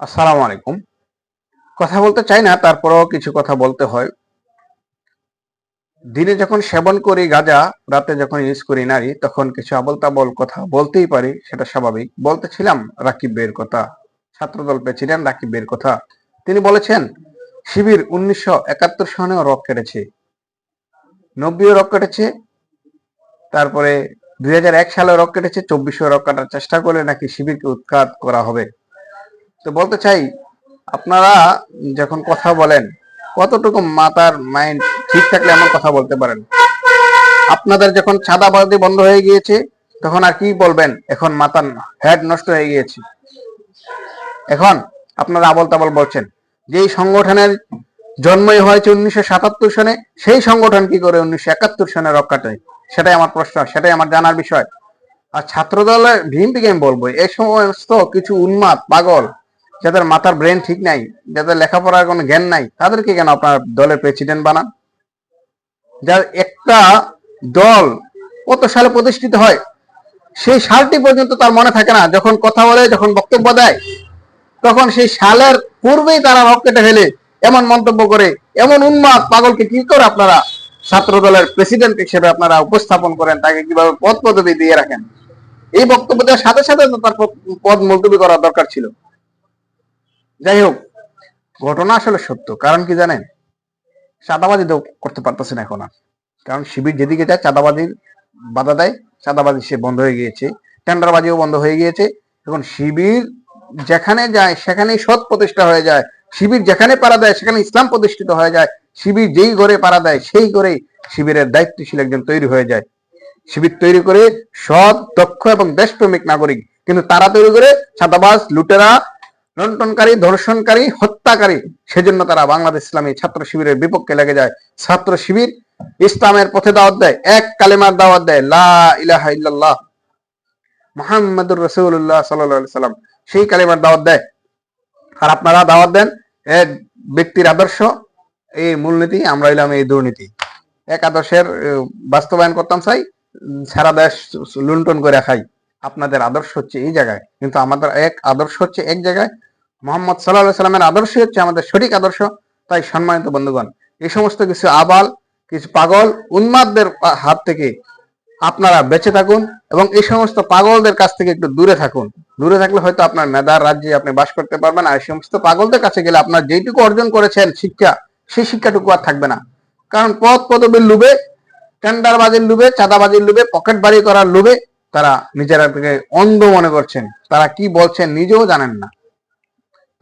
আসসালামু আলাইকুম। কথা বলতে চাই না, তারপরেও কিছু কথা বলতে হয়। দিনে যখন সেবন করি গাঁজা, রাতে যখন ইউজ করি নারী তখন কিছু আবল তাবল কথা বলতেই পারি, সেটা স্বাভাবিক। বলতেছিলাম রাকিব বের কথা, ছাত্রদল পেয়েছিলেন রাকিব বের কথা। তিনি বলেছেন, শিবির উনিশশো একাত্তর সনেও রক কেটেছে। নব্বইও রক কেটেছে, তারপরে দুই হাজার এক সালে রক কেটেছে চব্বিশে রক কাটার চেষ্টা করলে নাকি শিবিরকে উৎখাত করা হবে। তো বলতে চাই, আপনারা যখন কথা বলেন, কতটুকু মাতার মাইন্ড ঠিক থাকলে এমন কথা বলতে পারেন? আপনাদের যখন ছাদাবাদি বন্ধ হয়ে গিয়েছে, তখন আর কি বলবেন? এখন মাতার হেড নষ্ট হয়ে গিয়েছে। এখন আপনারা আবল তাবল বলছেন, যেই সংগঠনের জন্মই হয়েছে উনিশশো সাতাত্তর সনে, সেই সংগঠন কি করে উনিশশো একাত্তর সনে রক্ষা চায়? সেটাই আমার প্রশ্ন, সেটাই আমার জানার বিষয়। আর ছাত্র দলের বিএনপিকে আমি বলব এই সমস্ত কিছু উন্মাদ, পাগল যাদের মাথার ব্রেন ঠিক নাই, যাদের লেখাপড়ার কোনো জ্ঞান নাই, তাদেরকে কেন আপনার দলের প্রেসিডেন্ট বানান? যার একটা দল কত সালে প্রতিষ্ঠিত হয়, সেই সালটি পর্যন্ত তার মনে থাকে না। যখন কথা বলে, যখন বক্তব্য দেয়, তখন সেই সালের পূর্বেই তারা রক কেটে ফেলে, এমন মন্তব্য করে, এমন উন্মাদ পাগলকে কি করে আপনারা ছাত্র দলের প্রেসিডেন্ট হিসেবে আপনারা উপস্থাপন করেন, তাকে কীভাবে পদ পদবি দিয়ে রাখেন? এই বক্তব্য দেওয়ার সাথে সাথে তার পদ মুলতবি করার দরকার ছিল। যাই হোক ঘটনা আসলে সত্য। কারণ কি জানেন? চাঁদাবাজি তো করতে পারতেছে না এখন আর। কারণ শিবির যেদিকে যায়, চাঁদাবাজির বাধা দেয়, চাঁদাবাজি সে বন্ধ হয়ে গিয়েছে, টেন্ডারবাজিও বন্ধ হয়ে গিয়েছে। এখন শিবির যেখানে যায়, সেখানেই সৎ প্রতিষ্ঠা হয়ে যায়। শিবির যেখানে পাড়া দেয়, সেখানে ইসলাম প্রতিষ্ঠিত হয়ে যায়। শিবির যেই ঘরে পাড়া দেয়, সেই ঘরে শিবিরের দায়িত্বশীল একজন তৈরি হয়ে যায়। শিবির তৈরি করে সৎ, দক্ষ এবং দেশপ্রেমিক নাগরিক। কিন্তু তারা তৈরি করে ছাতাবাজ লুটেরা লন্টনকারী ধর্ষণকারী হত্যাকারী, সেজন্য তারা বাংলাদেশ ইসলামী ছাত্র শিবিরের বিপক্ষে লেগে যায়। ছাত্র শিবির ইসলামের পথে দাওয়াত দেয়, এক কালেমার দাওয়াত দেয়, লা ইলাহা ইল্লাল্লাহ মুহাম্মাদুর রাসূলুল্লাহ সাল্লাল্লাহু আলাইহি সাল্লাম সেই কালেমার দাওয়াত দেয়। আর আপনারা দাওয়াত দেন, এক ব্যক্তির আদর্শ, এই মূলনীতি, আমরা হইলাম এই দুর্নীতি। এক আদর্শের বাস্তবায়ন করতাম চাই, সারা দেশ লুণ্ঠন করে খাই। আপনাদের আদর্শ হচ্ছে এই জায়গায়, কিন্তু আমাদের এক আদর্শ হচ্ছে এক জায়গায় মোহাম্মদ সাল্লাহ সাল্লামের আদর্শ হচ্ছে আমাদের সঠিক আদর্শ, তাই সম্মানিত বন্ধুগণ, এই সমস্ত কিছু আবাল, কিছু পাগল উন্মাদদের হাত থেকে আপনারা বেঁচে থাকুন এবং এই সমস্ত পাগলদের কাছ থেকে একটু দূরে থাকুন। দূরে থাকলে হয়তো আপনার মেধার রাজ্যে আপনি বাস করতে পারবেন আর এই সমস্ত পাগলদের কাছে গেলে আপনার যেটুকু অর্জন করেছেন শিক্ষা, সেই শিক্ষাটুকু আর থাকবে না। কারণ পদ পদবীর লোভে, টেন্ডারবাজির লোভে, চাঁদাবাজির লোভে পকেট বাড়ি করার লোভে তারা নিজেরা অন্ধ মনে করছেন। তারা কি বলছেন নিজেও জানেন না।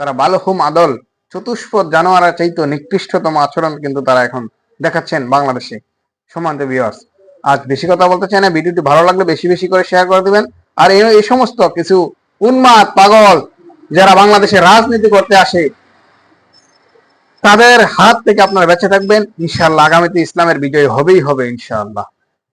তারা ভালো হুম আদল, চতুষ্পদ জানোয়ারের চাইতে নিকৃষ্টতম আচরণ কিন্তু তারা এখন দেখাচ্ছেন বাংলাদেশে। সমান্ত ভিউয়ার্স আজ বেশি কথা বলতে চাই না, ভিডিওটি ভালো লাগলে বেশি বেশি করে শেয়ার করে দিবেন। আর এই সমস্ত কিছু উন্মাদ, পাগল যারা বাংলাদেশে রাজনীতি করতে আসে, তাদের হাত থেকে আপনারা বেঁচে থাকবেন। ইনশাআল্লাহ, আগামীতে ইসলামের বিজয় হবেই হবে, ইনশাআল্লাহ।